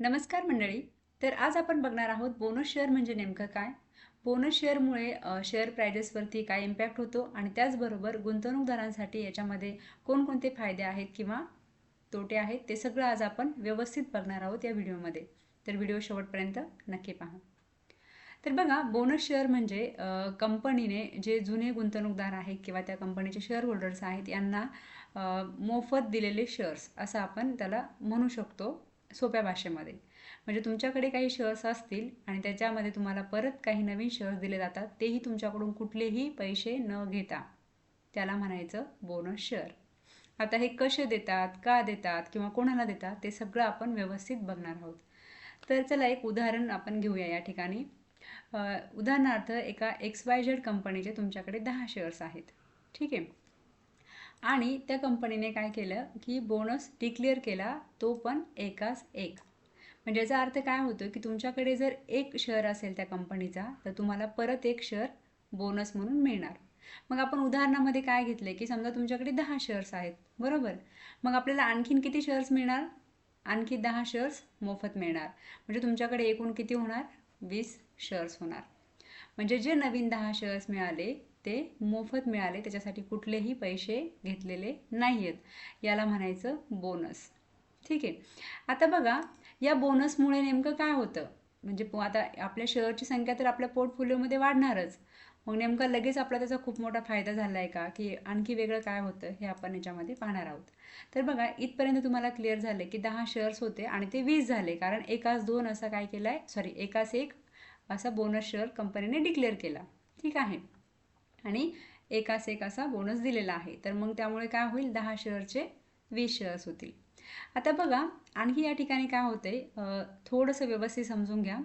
नमस्कार मंडळी. तर आज आपण बघणार आहोत बोनस शेअर म्हणजे नेमकं काय? बोनस शेअरमुळे शेअर प्रायजेसवरती काय इम्पॅक्ट होतो आणि त्याचबरोबर गुंतवणूकदारांसाठी याच्यामध्ये कोणकोणते फायदे आहेत किंवा तोटे आहेत ते सगळं आज आपण व्यवस्थित बघणार आहोत या व्हिडिओमध्ये. तर व्हिडिओ शेवटपर्यंत नक्की पहा. तर बघा बोनस शेअर म्हणजे कंपनीने जे जुने गुंतवणूकदार आहेत किंवा त्या कंपनीचे शेअर होल्डर्स आहेत यांना मोफत दिलेले शेअर्स असं आपण त्याला म्हणू शकतो. सोप्या भाषेमध्ये. म्हणजे तुमच्याकडे काही शेअर्स असतील आणि त्याच्यामध्ये तुम्हाला परत काही नवीन शेअर्स दिले जातात तेही तुमच्याकडून कुठलेही पैसे न घेता. त्याला म्हणायचं बोनस शेअर आता हे कसे देतात का देतात किंवा कोणाला देतात ते सगळं आपण व्यवस्थित बघणार आहोत. तर चला एक उदाहरण आपण घेऊया या ठिकाणी. उदाहरणार्थ एका एक्स वाय झेड कंपनीचे तुमच्याकडे दहा शेअर्स आहेत. ठीक आहे? आणि त्या कंपनीने काय केलं की बोनस डिक्लेअर केला तो पण एकाच एक. म्हणजे याचा अर्थ काय होतो की तुमच्याकडे जर एक शेअर असेल त्या कंपनीचा तर तुम्हाला परत एक शेअर बोनस म्हणून मिळणार. मग आपण उदाहरणामध्ये काय घेतले की समजा तुमच्याकडे दहा शेअर्स आहेत बरोबर? मग आपल्याला आणखीन किती शेअर्स मिळणार? आणखी दहा शेअर्स मोफत मिळणार. म्हणजे तुमच्याकडे एकूण किती होणार? वीस शेअर्स होणार. म्हणजे जे नवीन दहा शेअर्स मिळाले ते मोफत मिळाले त्याच्यासाठी कुठलेही पैसे घेतलेले नाही आहेत याला म्हणायचं बोनस ठीक आहे? आता बघा या बोनसमुळे नेमकं काय होतं? म्हणजे आता आपल्या शेअरची संख्या तर आपल्या पोर्टफोलिओमध्ये वाढणारच. मग नेमका लगेच आपला त्याचा खूप मोठा फायदा झाला आहे का? की आणखी वेगळं काय होतं हे आपण याच्यामध्ये पाहणार आहोत. तर बघा इथपर्यंत तुम्हाला क्लिअर झालं की दहा शेअर्स होते आणि ते वीस झाले. कारण एकाच दोन असा काय केला आहे सॉरी एकाच एक असा बोनस शेअर कंपनीने डिक्लेअर केला. ठीक आहे? आणि एकास एक असा बोनस दिलेला आहे. तर मग त्यामुळे काय होईल? दहा शेअरचे वीस शेअर्स होतील. आता बघा आणखी या ठिकाणी काय होते थोडंसं व्यवस्थित समजून घ्या.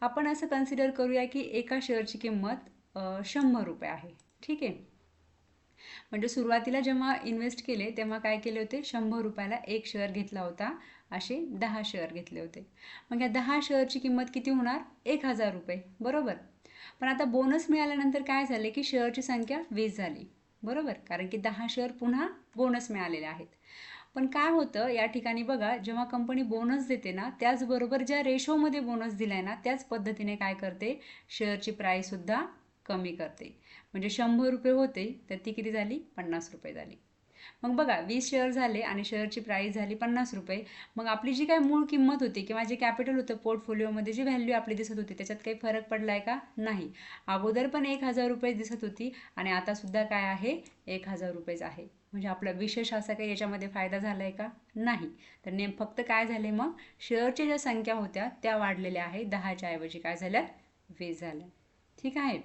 आपण असं कन्सिडर करूया की एका शेअरची किंमत शंभर रुपये आहे. ठीक आहे? म्हणजे सुरुवातीला जेव्हा इन्व्हेस्ट केले तेव्हा काय केले होते? शंभर रुपयाला एक शेअर घेतला होता. असे दहा शेअर घेतले होते. मग या दहा शेअरची किंमत किती होणार? एक हजार रुपये. बरोबर? पण आता बोनस मिळाल्यानंतर काय झाले की शेअरची संख्या वीस झाली. बरोबर? कारण की दहा शेअर पुन्हा बोनस मिळालेले आहेत. पण काय होतं या ठिकाणी बघा जेव्हा कंपनी बोनस देते ना त्याचबरोबर ज्या रेशोमध्ये बोनस दिलाय ना त्याच पद्धतीने काय करते? शेअरची प्राईससुद्धा कमी करते. म्हणजे शंभर रुपये होते तर ती किती झाली? पन्नास रुपये झाली. मग बघा वीस शेअर झाले आणि शेअरची प्राईस झाली पन्नास रुपये. मग आपली जी काय मूळ किंमत होती किंवा जे कॅपिटल होतं पोर्टफोलिओमध्ये जी व्हॅल्यू आपली दिसत होती त्याच्यात काही फरक पडला आहे का? नाही. अगोदर पण एक हजार रुपये दिसत होती आणि आतासुद्धा काय आहे? एक हजार रुपयेच आहे. म्हणजे आपला विशेष असा काही याच्यामध्ये फायदा झाला आहे का? नाही. तर नेम फक्त काय झाले मग? शेअरच्या ज्या संख्या होत्या त्या वाढलेल्या आहे. दहाच्या ऐवजी काय झाल्या वीस झाल्या ठीक आहे?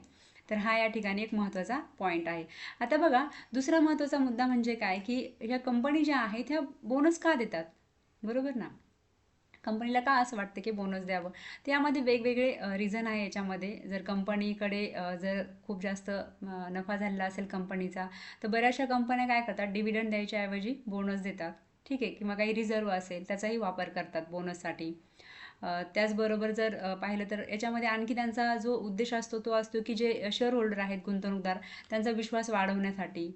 तर हा या ठिकाणी एक महत्त्वाचा पॉईंट आहे. आता बघा दुसरा महत्त्वाचा मुद्दा म्हणजे काय? की ह्या कंपनी ज्या आहेत ह्या बोनस का देतात? बरोबर ना? कंपनीला का असं वाटतं की बोनस द्यावं? त्यामध्ये वेगवेगळे रिझन आहे याच्यामध्ये. जर कंपनीकडे जर खूप जास्त नफा झालेला असेल कंपनीचा तर बऱ्याचशा कंपन्या काय करतात? डिव्हिडंड द्यायच्याऐवजी बोनस देतात. ठीक आहे? किंवा काही रिझर्व असेल त्याचाही वापर करतात बोनससाठी त्याचबरोबर जर पाहिलं तर याच्यामध्ये आणखी त्यांचा जो उद्देश असतो तो असतो की जे शेअर होल्डर आहेत गुंतवणूकदार त्यांचा विश्वास वाढवण्यासाठी.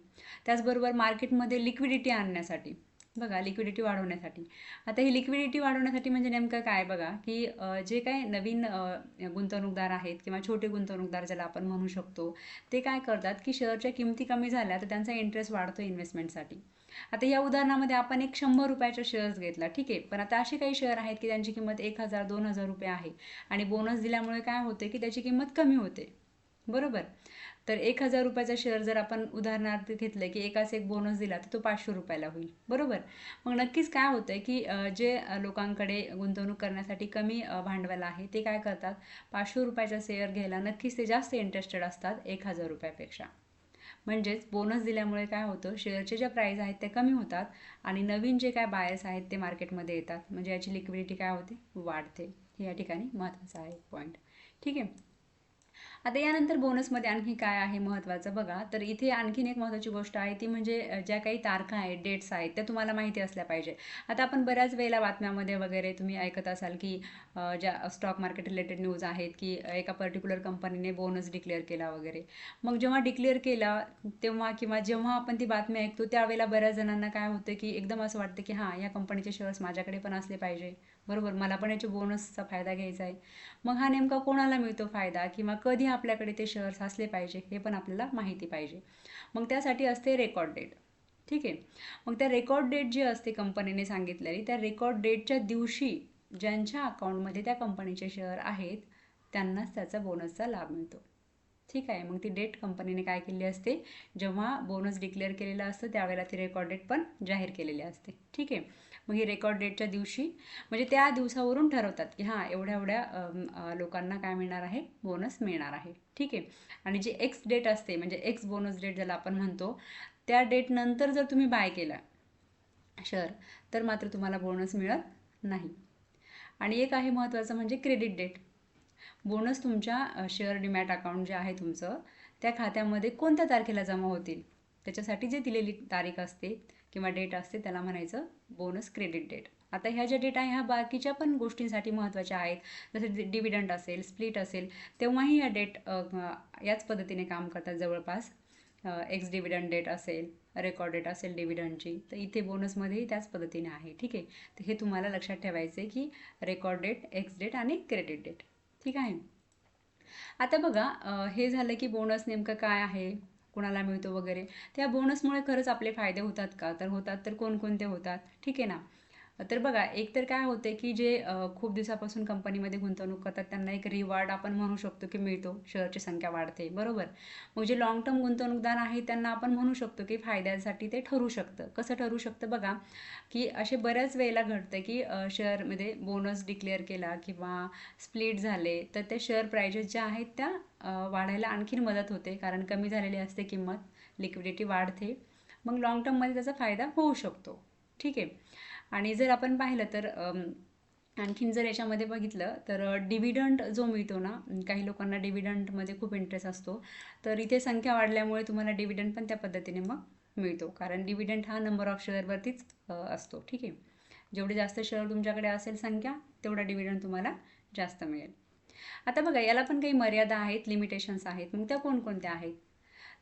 त्याचबरोबर मार्केटमध्ये लिक्विडिटी आणण्यासाठी. बघा लिक्विडिटी वाढवण्यासाठी. आता ही लिक्विडिटी वाढवण्यासाठी म्हणजे नेमकं काय बघा की जे काय नवीन गुंतवणूकदार आहेत किंवा छोटे गुंतवणूकदार ज्याला आपण म्हणू शकतो ते काय करतात की शेअरच्या किमती कमी झाल्या तर त्यांचा इंटरेस्ट वाढतो इन्व्हेस्टमेंटसाठी आता या उदाहरणामध्ये आपण एक शंभर रुपयाचा शेअर्स घेतला ठीक आहे? पण आता असे काही शेअर आहेत की त्यांची किंमत एक हजार दोन हजार रुपये आहे. आणि बोनस दिल्यामुळे काय होते की त्याची किंमत कमी होते. बरोबर? तर एक हजार रुपयाचा शेअर जर आपण उदाहरणार्थ घेतलं की एकाच एक बोनस दिला तर तो पाचशे रुपयाला होईल. बरोबर? मग नक्कीच काय होतं की जे लोकांकडे गुंतवणूक करण्यासाठी कमी भांडवल आहे ते काय करतात? पाचशे रुपयाचा शेअर घ्यायला नक्कीच ते जास्त इंटरेस्टेड असतात एक हजार रुपयापेक्षा. म्हणजेच बोनस दिल्यामुळे काय होतं? शेअरचे ज्या प्राईज आहेत ते कमी होतात आणि नवीन जे काय बायर्स आहेत ते मार्केटमध्ये येतात. म्हणजे याची लिक्विडिटी काय होते? वाढते. हे या ठिकाणी महत्त्वाचं आहे पॉईंट ठीक आहे? आता यानंतर बोनसमध्ये आणखी काय आहे महत्त्वाचं बघा. तर इथे आणखीन एक महत्त्वाची गोष्ट आहे ती म्हणजे ज्या काही तारखा आहेत डेट्स आहेत त्या तुम्हाला माहिती असल्या पाहिजे. आता आपण बऱ्याच वेळेला बातम्यामध्ये वगैरे तुम्ही ऐकत असाल की ज्या स्टॉक मार्केट रिलेटेड न्यूज आहेत की एका पर्टिक्युलर कंपनीने बोनस डिक्लेअर केला वगैरे. मग जेव्हा डिक्लेअर केला तेव्हा किंवा जेव्हा आपण ती बातमी ऐकतो त्यावेळेला बऱ्याच जणांना काय होतं की एकदम असं वाटतं की हां या कंपनीचे शेअर्स माझ्याकडे पण असले पाहिजे. बरोबर? मला पण याच्या बोनसचा फायदा घ्यायचा आहे. मग हा नेमका कोणाला मिळतो फायदा? किंवा कधी आपल्याकडे ते शेअर्स असले पाहिजे हे पण आपल्याला माहिती पाहिजे. मग त्यासाठी असते रेकॉर्ड डेट ठीक आहे? मग त्या रेकॉर्ड डेट जी असते कंपनीने सांगितलेली त्या रेकॉर्ड डेटच्या दिवशी ज्यांच्या अकाउंटमध्ये त्या कंपनीचे शेअर आहेत त्यांनाच त्याचा बोनसचा लाभ मिळतो. ठीक आहे. मग ती डेट कंपनीने काय केली असते? जेव्हा बोनस डिक्लेअर केलेलं असतं त्यावेळेला ती रेकॉर्ड डेट पण जाहीर केलेली असते. ठीक आहे. मग ही रेकॉर्ड डेटच्या दिवशी म्हणजे त्या दिवसावरून ठरवतात की हां एवढ्या एवढ्या लोकांना काय मिळणार आहे? बोनस मिळणार आहे. ठीक आहे. आणि जी एक्स डेट असते म्हणजे एक्स बोनस डेट ज्याला आपण म्हणतो त्या डेटनंतर जर तुम्ही बाय केला शेअर तर मात्र तुम्हाला बोनस मिळत नाही. आणि एक आहे महत्त्वाचं म्हणजे क्रेडिट डेट बोनस तुमच्या शेअर डिमॅट अकाउंट जे आहे तुमचं त्या खात्यामध्ये कोणत्या तारखेला जमा होतील? त्याच्यासाठी जे दिलेली तारीख असते किंवा डेट असते त्याला म्हणायचं बोनस क्रेडिट डेट. आता ह्या ज्या डेट आहे ह्या बाकीच्या पण गोष्टींसाठी महत्त्वाच्या आहेत. जसे डिव्हिडंड असेल स्प्लिट असेल तेव्हाही या डेट याच पद्धतीने काम करतात जवळपास. एक्स डिव्हिडंड डेट असेल रेकॉर्ड डेट असेल डिव्हिडंडची तर इथे बोनसमध्येही त्याच पद्धतीने आहे. ठीक आहे? तर हे तुम्हाला लक्षात ठेवायचं आहे की रेकॉर्ड डेट एक्स डेट आणि क्रेडिट डेट. ठीक आहे? आता बघा हे झालं की बोनस नेमकं काय आहे? कुणाला मिळतो वगैरे? त्या बोनसमुळे खरंच आपले फायदे होतात का? तर होतात तर कोणकोणते होतात? ठीक आहे ना? तर बघा एकतर काय होते की जे खूप दिवसापासून कंपनीमध्ये गुंतवणूक करतात त्यांना एक रिवॉर्ड आपण म्हणू शकतो की मिळतो शेअरची संख्या वाढते बरोबर? मग जे लॉंग टर्म गुंतवणूकदार आहे त्यांना आपण म्हणू शकतो की फायद्यासाठी ते ठरू शकतं. कसं ठरू शकतं बघा की असे बऱ्याच वेळेला घडतं की शेअरमध्ये बोनस डिक्लेअर केला किंवा स्प्लिट झाले तर त्या शेअर प्रायजेस ज्या आहेत त्या वाढायला आणखीन मदत होते कारण कमी झालेली असते किंमत लिक्विडिटी वाढते. मग लॉंग टर्ममध्ये त्याचा फायदा होऊ शकतो. ठीक आहे. आणि जर आपण पाहिलं तर आणखीन जर याच्यामध्ये बघितलं तर डिव्हिडंट जो मिळतो ना काही लोकांना डिव्हिडंटमध्ये खूप इंटरेस्ट असतो. तर इथे संख्या वाढल्यामुळे तुम्हाला डिव्हिडंट पण त्या पद्धतीने मग मिळतो. कारण डिव्हिडंट हा नंबर ऑफ शेअरवरतीच असतो. ठीक आहे. जेवढे जास्त शेअर तुमच्याकडे असेल संख्या तेवढा डिव्हिडंट तुम्हाला जास्त मिळेल. आता बघा याला पण काही मर्यादा आहेत लिमिटेशन्स आहेत. मग त्या कोणकोणत्या आहेत?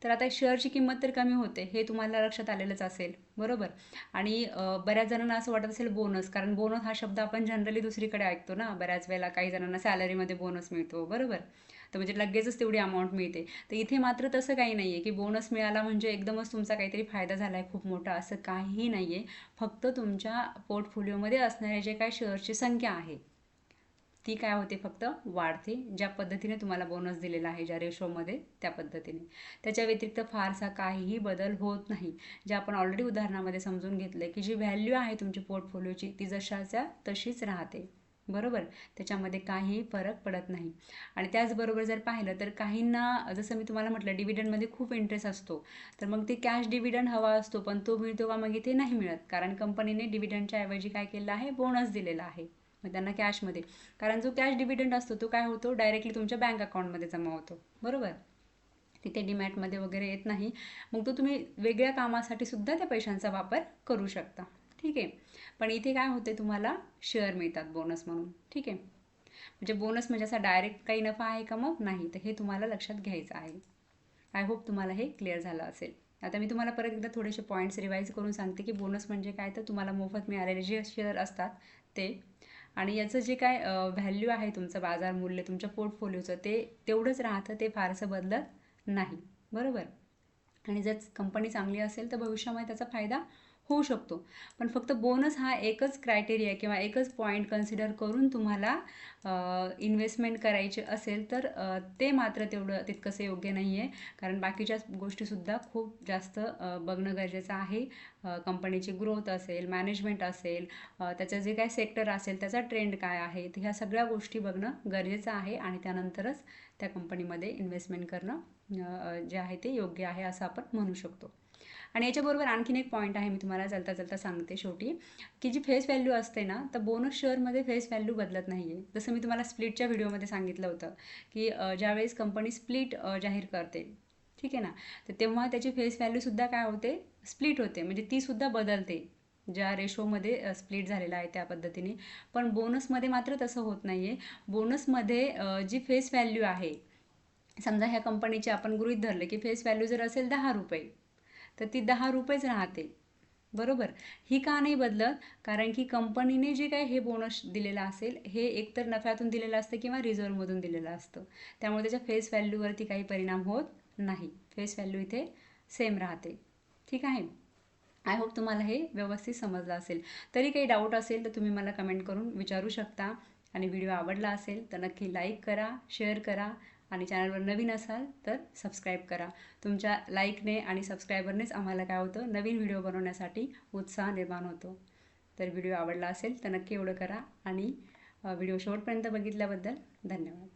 तर आता शेअरची किंमत तर कमी होते हे तुम्हाला लक्षात आलेलंच असेल बरोबर? आणि बऱ्याच जणांना असं वाटत असेल बोनस कारण बोनस हा शब्द आपण जनरली दुसरीकडे ऐकतो ना बऱ्याच वेळेला काही जणांना सॅलरीमध्ये बोनस मिळतो बरोबर? तर म्हणजे लगेचच तेवढी अमाऊंट मिळते. तर इथे मात्र तसं काही नाही आहे की बोनस मिळाला म्हणजे एकदमच तुमचा काहीतरी फायदा झाला आहे खूप मोठा असं काहीही नाही आहे फक्त तुमच्या पोर्टफोलिओमध्ये असणाऱ्या जे काही शेअर्सची संख्या आहे ती काय होते फक्त वाढते ज्या पद्धतीने तुम्हाला बोनस दिलेला आहे ज्या रेशोमध्ये त्या पद्धतीने. त्याच्या व्यतिरिक्त फारसा काहीही बदल होत नाही. जे आपण ऑलरेडी उदाहरणामध्ये समजून घेतलं की जी व्हॅल्यू आहे तुमची पोर्टफोलिओची ती जशाच्या तशीच राहते. बरोबर? त्याच्यामध्ये काहीही फरक पडत नाही. आणि त्याचबरोबर जर पाहिलं तर काहींना जसं मी तुम्हाला म्हटलं डिव्हिडंडमध्ये खूप इंटरेस्ट असतो. तर मग ते कॅश डिव्हिडंड हवा असतो पण तो मिळतो का मग इथे नाही मिळत. कारण कंपनीने डिव्हिडंडच्या ऐवजी काय केलं आहे? बोनस दिलेला आहे. मग त्यांना कॅशमध्ये कारण जो कॅश डिव्हिडंड असतो तो काय होतो? डायरेक्टली तुमच्या बँक अकाउंटमध्ये जमा होतो. बरोबर? तिथे डीमॅटमध्ये वगैरे येत नाही. मग तो तुम्ही वेगळ्या कामासाठी सुद्धा त्या पैशांचा वापर करू शकता. ठीक आहे? पण इथे काय होते तुम्हाला? शेअर मिळतात बोनस म्हणून. ठीक आहे? म्हणजे बोनस म्हणजे असा डायरेक्ट काही नफा आहे का मग? नाही. तर हे तुम्हाला लक्षात घ्यायचं आहे. आय होप तुम्हाला हे क्लिअर झालं असेल. आता मी तुम्हाला परत एकदा थोडेसे पॉईंट्स रिवाईज करून सांगते की बोनस म्हणजे काय? तर तुम्हाला मोफत मिळालेले जे शेअर असतात ते आणि याचं जे काय व्हॅल्यू आहे तुमचं बाजार मूल्य तुमच्या पोर्टफोलिओचं ते तेवढंच राहतं ते फारसं बदलत नाही. बरोबर? आणि जर कंपनी चांगली असेल तर भविष्यामध्ये त्याचा फायदा होऊ शकतो. पण फक्त बोनस हा एकच क्रायटेरिया किंवा एकच पॉईंट कन्सिडर करून तुम्हाला इन्व्हेस्टमेंट करायचे असेल तर ते मात्र तेवढं तितकंसं योग्य नाही आहे कारण बाकीच्या गोष्टीसुद्धा खूप जास्त बघणं गरजेचं आहे. कंपनीची ग्रोथ असेल मॅनेजमेंट असेल त्याचं जे काय सेक्टर असेल त्याचा ट्रेंड काय आहे ह्या सगळ्या गोष्टी बघणं गरजेचं आहे आणि त्यानंतरच त्या कंपनीमध्ये इन्व्हेस्टमेंट करणं जे आहे ते योग्य आहे असं आपण म्हणू शकतो. आणि याच्याबरोबर आणखीन एक पॉईंट आहे मी तुम्हाला चलता चलता सांगते शेवटी की जी फेस व्हॅल्यू असते ना तर बोनस शेअरमध्ये फेस व्हॅल्यू बदलत नाही आहे जसं मी तुम्हाला स्प्लिटच्या व्हिडिओमध्ये सांगितलं होतं की ज्यावेळेस कंपनी स्प्लिट जाहीर करते ठीक आहे ना? तर तेव्हा त्याची फेस व्हॅल्यूसुद्धा काय होते? स्प्लिट होते. म्हणजे तीसुद्धा बदलते. ज्या रेशोमध्ये स्प्लिट झालेला आहे त्या पद्धतीने. पण बोनसमध्ये मात्र तसं होत नाही आहे बोनसमध्ये जी फेस व्हॅल्यू आहे समजा ह्या कंपनीची आपण गृहीत धरले की फेस व्हॅल्यू जर असेल दहा रुपये तर ती दहा रुपयेच राहते. बरोबर? ही का नाही बदलत? कारण की कंपनीने जे काय हे बोनस दिलेलं असेल हे एकतर नफ्यातून दिलेलं असतं किंवा रिझर्वमधून दिलेलं असतं. त्यामुळे त्याच्या फेस व्हॅल्यूवरती काही परिणाम होत नाही. फेस व्हॅल्यू इथे सेम राहते. ठीक आहे? आय होप तुम्हाला हे व्यवस्थित समजलं असेल. तरी काही डाऊट असेल तर तुम्ही मला कमेंट करून विचारू शकता. आणि व्हिडिओ आवडला असेल तर नक्की लाईक करा शेअर करा. आणि चॅनलवर नवीन असाल तर सबस्क्राईब करा. तुमच्या लाईकने आणि सबस्क्रायबरनेच आम्हाला काय होतं? नवीन व्हिडिओ बनवण्यासाठी उत्साह निर्माण होतो. तर व्हिडिओ आवडला असेल तर नक्की एवढं करा आणि व्हिडिओ शेवटपर्यंत बघितल्याबद्दल धन्यवाद.